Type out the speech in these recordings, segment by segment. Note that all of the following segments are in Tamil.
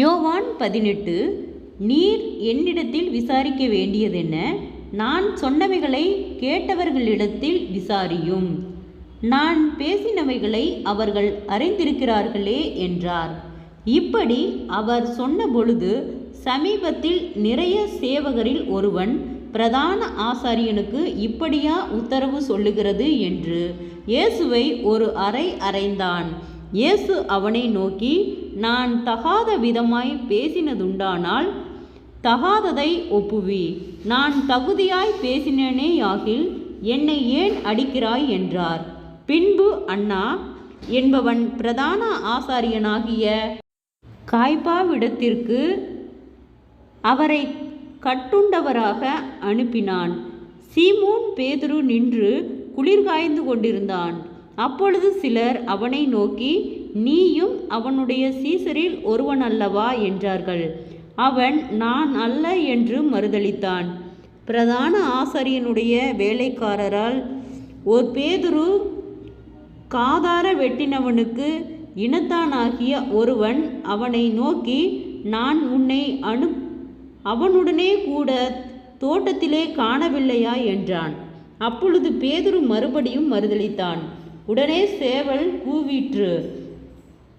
யோவான் பதினெட்டு நீர் என்னிடத்தில் விசாரிக்க வேண்டியதென்ன? நான் சொன்னவைகளை கேட்டவர்களிடத்தில் விசாரியும். நான் பேசினவைகளை அவர்கள் அறிந்திருக்கிறார்களே என்றார். இப்படி அவர் சொன்னபொழுது சமீபத்தில் நிறைய சேவகரில் ஒருவன் பிரதான ஆசாரியனுக்கு இப்படியா உத்தரவு சொல்லுகிறது என்று. இயேசுவை ஒரு அறை அறைந்தான். இயேசு அவனை நோக்கி நான் தகாத விதமாய் பேசினதுண்டானால் தகாததை ஒப்புவி. நான் தகுதியாய் பேசினேனேயாகில் என்னை ஏன் அடிக்கிறாய் என்றார். பின்பு அண்ணா என்பவன் பிரதான ஆசாரியனாகிய காய்பாவிடத்திற்கு அவரை கட்டுண்டவராக அனுப்பினான். சீமோன் பேதுரு நின்று குளிர்காய்ந்து கொண்டிருந்தான். அப்பொழுது சிலர் அவனை நோக்கி நீயும் அவனுடைய சீசரில் ஒருவன் அல்லவா என்றார்கள். அவன் நான் அல்ல என்று மறுதளித்தான் பிரதான ஆசாரியனுடைய வேலைக்காரரால் ஒரு பேதுரு காதார வெட்டினவனுக்கு இனத்தானாகிய ஒருவன் அவனை நோக்கி நான் உன்னை அனு அவனுடனே கூட தோட்டத்திலே காணவில்லையா? என்றான். அப்பொழுது பேதுரு மறுபடியும் மறுதளித்தான் உடனே சேவல் கூவிற்று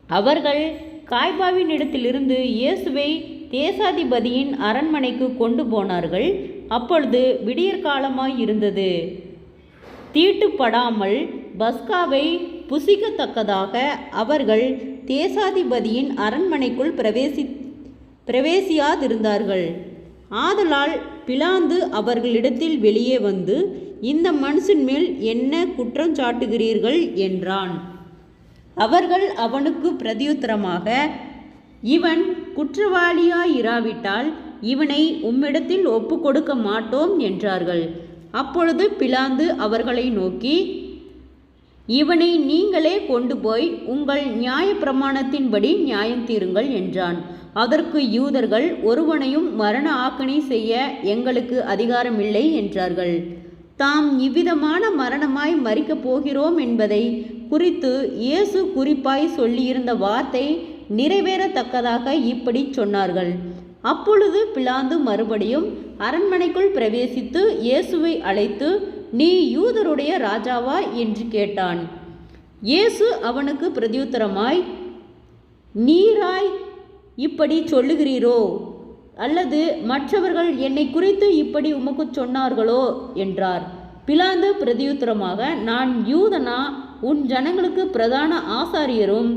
அவர்கள் காய்பாவின் இடத்திலிருந்து இயேசுவை தேசாதிபதியின் அரண்மனைக்கு கொண்டு போனார்கள். அப்பொழுது விடியற்காலமாய் இருந்தது. தீட்டுப்படாமல் பஸ்காவை புசிக்கத்தக்கதாக அவர்கள் தேசாதிபதியின் அரண்மனைக்குள் பிரவேசி பிரவேசியாதிருந்தார்கள். ஆதலால் பிலாந்து அவர்களிடத்தில் வெளியே வந்து இந்த மனுஷன் மேல் என்ன குற்றம் சாட்டுகிறீர்கள்? என்றான். அவர்கள் அவனுக்கு பிரதியுத்தரமாக இவன் குற்றவாளியாயிராவிட்டால் இவனை உம்மிடத்தில் ஒப்பு கொடுக்க மாட்டோம் என்றார்கள். அப்பொழுது பிலாந்து அவர்களை நோக்கி இவனை நீங்களே கொண்டு போய் உங்கள் நியாயப்பிரமாணத்தின்படி நியாயம் தீருங்கள் என்றான். அதற்கு யூதர்கள் ஒருவனையும் மரண ஆக்கணி செய்ய எங்களுக்கு அதிகாரமில்லை என்றார்கள். தாம் இவ்விதமான மரணமாய் மறிக்கப் போகிறோம் என்பதை குறித்து இயேசு குறிப்பாய் சொல்லியிருந்த வார்த்தை நிறைவேறத்தக்கதாக இப்படி சொன்னார்கள். அப்பொழுது பிலாந்து மறுபடியும் அரண்மனைக்குள் பிரவேசித்து இயேசுவை அழைத்து நீ யூதருடைய ராஜாவா? என்று கேட்டான். இயேசு அவனுக்கு பிரதியுத்தரமாய் நீராய் இப்படி சொல்லுகிறீரோ? அல்லது மற்றவர்கள் என்னை குறித்து இப்படி உமக்கு சொன்னார்களோ? என்றார். பிலாந்து பிரதியுத்தரமாக நான் யூதனா? உன் ஜனங்களுக்கு பிரதான ஆசாரியரும்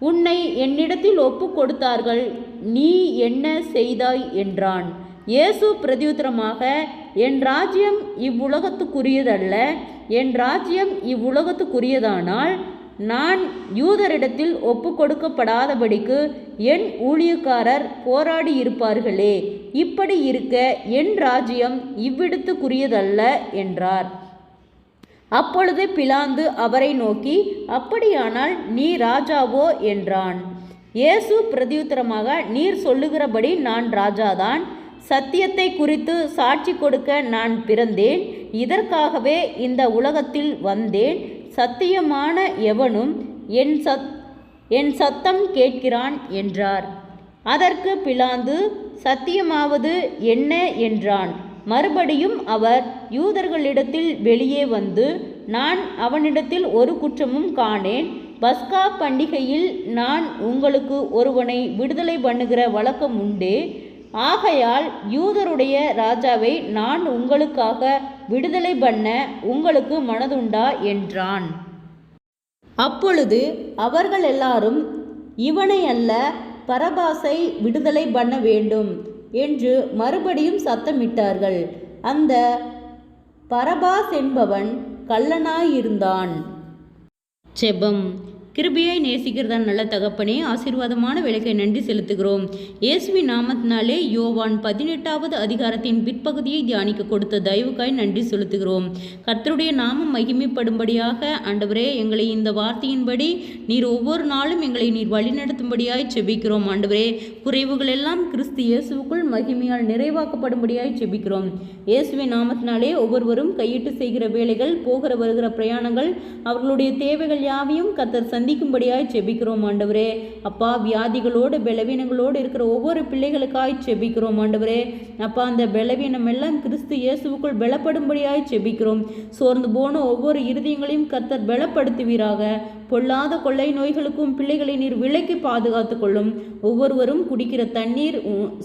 உன்னை என்னிடத்தில் ஒப்பு கொடுத்தார்கள் நீ என்ன செய்தாய் என்றான். இயேசு பிரதியுத்தரமாக என் ராஜ்யம் இவ்வுலகத்துக்குரியதல்ல. என் ராஜ்யம் இவ்வுலகத்துக்குரியதானால் நான் யூதரிடத்தில் ஒப்பு கொடுக்கப்படாதபடிக்கு என் ஊழியக்காரர் போராடி இருப்பார்களே இப்படி இருக்க என் ராஜ்யம் இவ்விடத்துக்குரியதல்ல என்றார். அப்பொழுது பிலாந்து அவரை நோக்கி அப்படியானால் நீ ராஜாவோ? என்றான். இயேசு பிரதியுத்தரமாக நீர் சொல்லுகிறபடி நான் ராஜாதான். சத்தியத்தை குறித்து சாட்சி கொடுக்க நான் பிறந்தேன். இதற்காகவே இந்த உலகத்தில் வந்தேன். சத்தியமான எவனும் என் சத் என் சத்தம் கேட்கிறான் என்றார். அதற்கு பிலாந்து சத்தியமாவது என்ன? என்றான். மறுபடியும் அவர் யூதர்களிடத்தில் வெளியே வந்து நான் அவனிடத்தில் ஒரு குற்றமும் காணேன். பஸ்கா பண்டிகையில் நான் உங்களுக்கு ஒருவனை விடுதலை பண்ணுகிற வழக்கம் உண்டு. ஆகையால் யூதருடைய ராஜாவை நான் உங்களுக்காக விடுதலை பண்ண உங்களுக்கு மனதுண்டா? என்றான். அப்பொழுது அவர்கள் எல்லாரும் இவனை அல்ல பரபாசை விடுதலை பண்ண வேண்டும். என்று மறுபடியும் சத்தமிட்டார்கள். அந்த பரபாஸ் என்பவன் கள்ளனாயிருந்தான். செபம் கிருபியாய் நேசிக்கிறதா நல்ல தகப்பனே ஆசீர்வாதமான விளக்கை நன்றி செலுத்துகிறோம். இயேசுவி நாமத்தினாலே யோவான் பதினெட்டாவது அதிகாரத்தின் பிற்பகுதியை தியானிக்க கொடுத்த தயவுக்காய் நன்றி செலுத்துகிறோம். கர்த்தருடைய நாமம் மகிமைப்படும்படியாக ஆண்டவரே எங்களை இந்த வார்த்தையின்படி நீர் ஒவ்வொரு நாளும் எங்களை நீர் வழிநடத்தும்படியாய் செபிக்கிறோம். ஆண்டவரே குறைவுகள் எல்லாம் கிறிஸ்து இயேசுவுக்குள் மகிமையால் நிறைவாக்கப்படும்படியாய் செபிக்கிறோம். இயேசுவின் நாமத்தினாலே ஒவ்வொருவரும் கையிட்டு செய்கிற வேலைகள் போகிற வருகிற பிரயாணங்கள் அவர்களுடைய தேவைகள் யாவையும் கத்தர் சந்திக்கும்படியாய் செபிக்கிறோம் ஆண்டவரே. அப்பா வியாதிகளோடு பலவீனங்களோடு இருக்கிற ஒவ்வொரு பிள்ளைகளுக்காய் செபிக்கிறோம் ஆண்டவரே. அப்பா அந்த பலவீனம் எல்லாம் கிறிஸ்து இயேசுவுக்குள் பலப்படும்படியாய் செபிக்கிறோம். சோர்ந்து போன ஒவ்வொரு இருதயங்களையும் கத்தர் பலப்படுத்துவீராக. பொல்லாத கொள்ளை நோய்களுக்கும் பிள்ளைகளை நீர் விலைக்கு பாதுகாத்து கொள்ளும். ஒவ்வொருவரும் குடிக்கிற தண்ணீர்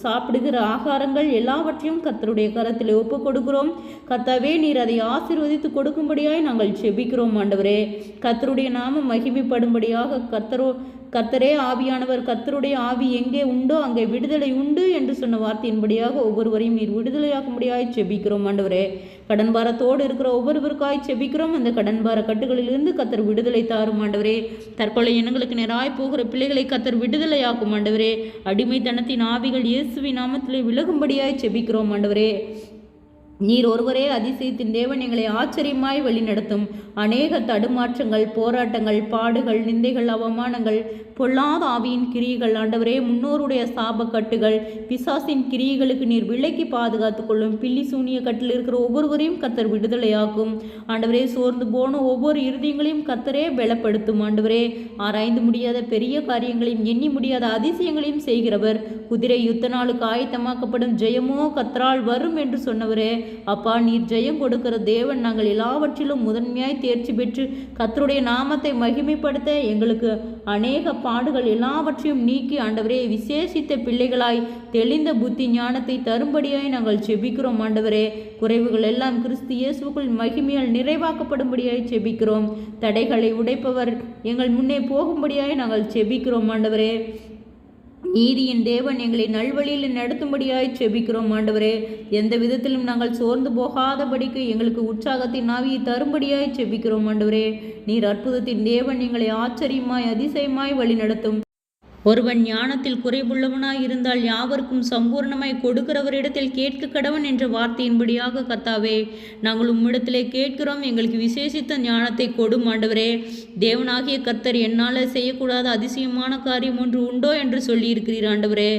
சாப்பிடுகிற ஆகாரங்கள் எல்லாவற்றையும் கர்த்தருடைய கரத்தில் ஒப்பு கொடுக்கிறோம். கர்த்தாவே நீர் அதை ஆசிர்வதித்து கொடுக்கும்படியாய் நாங்கள் செபிக்கிறோம் ஆண்டவரே. கர்த்தருடைய நாம மகிமைப்படும்படியாக கர்த்தரோ கர்த்தரே ஆவியானவர் கர்த்தருடைய ஆவி எங்கே உண்டோ அங்கே விடுதலை உண்டு என்று சொன்ன வார்த்தையின்படியாக ஒவ்வொருவரையும் நீர் விடுதலையாக்கும்படியாய் செபிக்கிறோம் ஆண்டவரே. கடன் பாரத்தோடு இருக்கிற ஒவ்வொருவருக்காய் செபிக்கிறோம். அந்த கடன் பார கட்டுகளிலிருந்து கத்தர் விடுதலை தாரும் ஆண்டவரே. தற்கொலை எண்ணங்களுக்கு நேராய் போகிற பிள்ளைகளை கத்தர் விடுதலையாக்கும் ஆண்டவரே. அடிமைத்தனத்தின் ஆவிகள் இயேசுவின் நாமத்திலே விலகும்படியாய் செபிக்கிறோம் ஆண்டவரே. நீர் ஒருவரே அதிசயத்தின் தேவன் எங்களை ஆச்சரியமாய் வழிநடத்தும். அநேக தடுமாற்றங்கள் போராட்டங்கள் பாடுகள் நிந்தைகள் அவமானங்கள் பொல்லாத ஆவியின் கிரியைகள் ஆண்டவரே முன்னோருடைய சாபக்கட்டுகள் பிசாசின் கிரியைகளுக்கு நீர் விலைக்கு பாதுகாத்துக் கொள்ளும். பில்லி சூனிய கட்டில் இருக்கிற ஒவ்வொருவரையும் கத்தர் விடுதலையாக்கும். ஆண்டவரே சோர்ந்து போன ஒவ்வொரு இறுதியங்களையும் கத்தரே பலப்படுத்தும். ஆண்டவரே ஆராய்ந்து முடியாத பெரிய காரியங்களையும் எண்ணி முடியாத அதிசயங்களையும் செய்கிறவர். குதிரை யுத்த நாளுக்கு ஆயத்தமாக்கப்படும் ஜெயமோ கத்தரால் வரும் என்று சொன்னவரே அப்பா நீர் ஜெயம் கொடுக்கிற தேவன் நாங்கள் எல்லாவற்றிலும் முதன்மையாய் தேர்ச்சி பெற்று கத்தருடைய நாமத்தை மகிமைப்படுத்த எங்களுக்கு அநேக பாடுகள் எல்லாவற்றையும் நீக்கி ஆண்டவரே விசேஷித்த பிள்ளைகளாய் தெளிந்த புத்தி ஞானத்தை தரும்படியாய் நாங்கள் செபிக்கிறோம் ஆண்டவரே குறைவுகள் எல்லாம் கிறிஸ்து இயேசுக்குள் மகிமையால் நிறைவாக்கப்படும்படியாய் செபிக்கிறோம் தடைகளை உடைப்பவர் எங்கள் முன்னே போகும்படியாய் நாங்கள் செபிக்கிறோம் ஆண்டவரே நீதியின் தேவன் எங்களை நல்வழியில் நடத்தும்படியாய் செபிக்கிறோம் ஆண்டவரே. எந்த விதத்திலும் நாங்கள் சோர்ந்து போகாதபடிக்கு எங்களுக்கு உற்சாகத்தின் ஆவியை தரும்படியாய் செபிக்கிறோம் ஆண்டவரே. நீர் அற்புதத்தின் தேவன் எங்களை ஆச்சரியமாய் அதிசயமாய் வழிநடத்தும். ஒருவன் ஞானத்தில் குறைவுள்ளவனாய் இருந்தால் யாவருக்கும் சம்பூர்ணமாய் கொடுக்கிறவரிடத்தில் கேட்க கடவன் என்ற வார்த்தையின்படியாக கத்தாவே நாங்கள் உம்மிடத்திலே கேட்கிறோம் எங்களுக்கு விசேஷித்த ஞானத்தை கொடும் ஆண்டவரே. தேவனாகிய கர்த்தர் என்னால் செய்யக்கூடாத அதிசயமான காரியம் ஒன்று உண்டோ என்று சொல்லியிருக்கிறீர் ஆண்டவரே.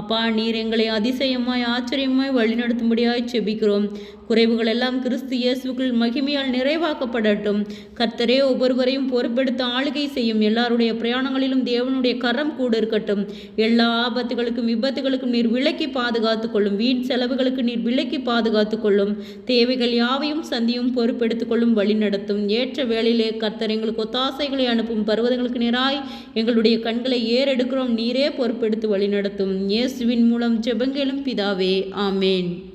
அப்பா நீர் எங்களை அதிசயமாய் ஆச்சரியமாய் வழிநடத்தும்படியாய் செபிக்கிறோம். குறைவுகள் எல்லாம் கிறிஸ்து இயேசுக்குள் மகிமையால் நிறைவாக்கப்படட்டும். கர்த்தரே ஒவ்வொருவரையும் பொறுப்பெடுத்து ஆளுகை செய்யும் எல்லாருடைய பிரயாணங்களிலும் தேவனுடைய கரம் கூட இருக்கட்டும். எல்லா ஆபத்துகளுக்கும் விபத்துகளுக்கும் நீர் விலக்கி பாதுகாத்துக் கொள்ளும். வீண் செலவுகளுக்கு நீர் விலக்கி பாதுகாத்துக் கொள்ளும். தேவைகள் யாவையும் சந்தியும் பொறுப்பெடுத்துக் கொள்ளும் வழி நடத்தும். ஏற்ற வேளையிலே கர்த்தர் எங்களுக்கு ஒத்தாசைகளை அனுப்பும். பருவதங்களுக்கு நேராய் எங்களுடைய கண்களை ஏறெடுக்கிறோம். நீரே பொறுப்பெடுத்து வழி நடத்தும். இயேசுவின் மூலம் ஜெபங்கெலும் பிதாவே. ஆமேன்.